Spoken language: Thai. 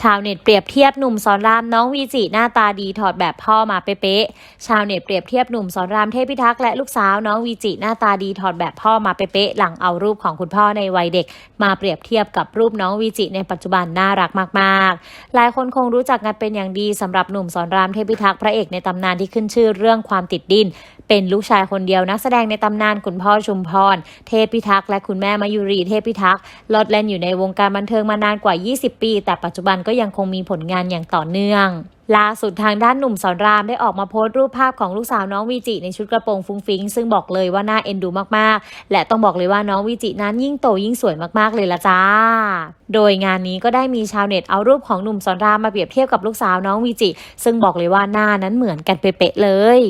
ชาวเน็ตเปรียบเทียบหนุ่มสอนรามน้องวีจิหน้าตาดีถอดแบบพ่อมาเป๊ะๆ ชาวเน็ตเปรียบเทียบหนุ่มสอนรามเทพิทักษ์และลูกสาวน้องวีจิหน้าตาดีถอดแบบพ่อมาเป๊ะๆ หลังเอารูปของคุณพ่อในวัยเด็ก มาเปรียบเทียบกับรูปน้องวีจิในปัจจุบันน่ารักมากๆ หลายคนคงรู้จักกันเป็นอย่างดีสำหรับหนุ่มสอนรามเทพิทักษ์พระเอกในตำนานที่ขึ้นชื่อเรื่องความติดดินเป็นลูกชายคนเดียวนักแสดงในตำนานคุณพ่อชุมพร เทพพิทักษ์และคุณแม่มายุรีเทพิทักษ์ลอดแล่นอยู่ในวงการบันเทิงมานานกว่า 20 ปี แต่ปัจจุบันก็ยังคงมีผลงานอย่างต่อเนื่องล่าสุดทางด้านหนุ่มสอนรามได้ออกมาโพสต์รูปภาพของลูกสาวน้องวีจิในชุดกระโปรงฟุ้งฟิ้งซึ่งบอกเลยว่าน่าเอ็นดูมากๆ และต้องบอกเลยว่าน้องวีจินั้นยิ่งโตยิ่งสวยมากๆเลยละจ้า โดยงานนี้ก็ได้มีชาวเน็ตเอารูปของหนุ่มสอนรามมาเปรียบเทียบกับลูกสาวน้องวีจิ ซึ่งบอกเลยว่าหน้านั้นเหมือนกันเป๊ะเลย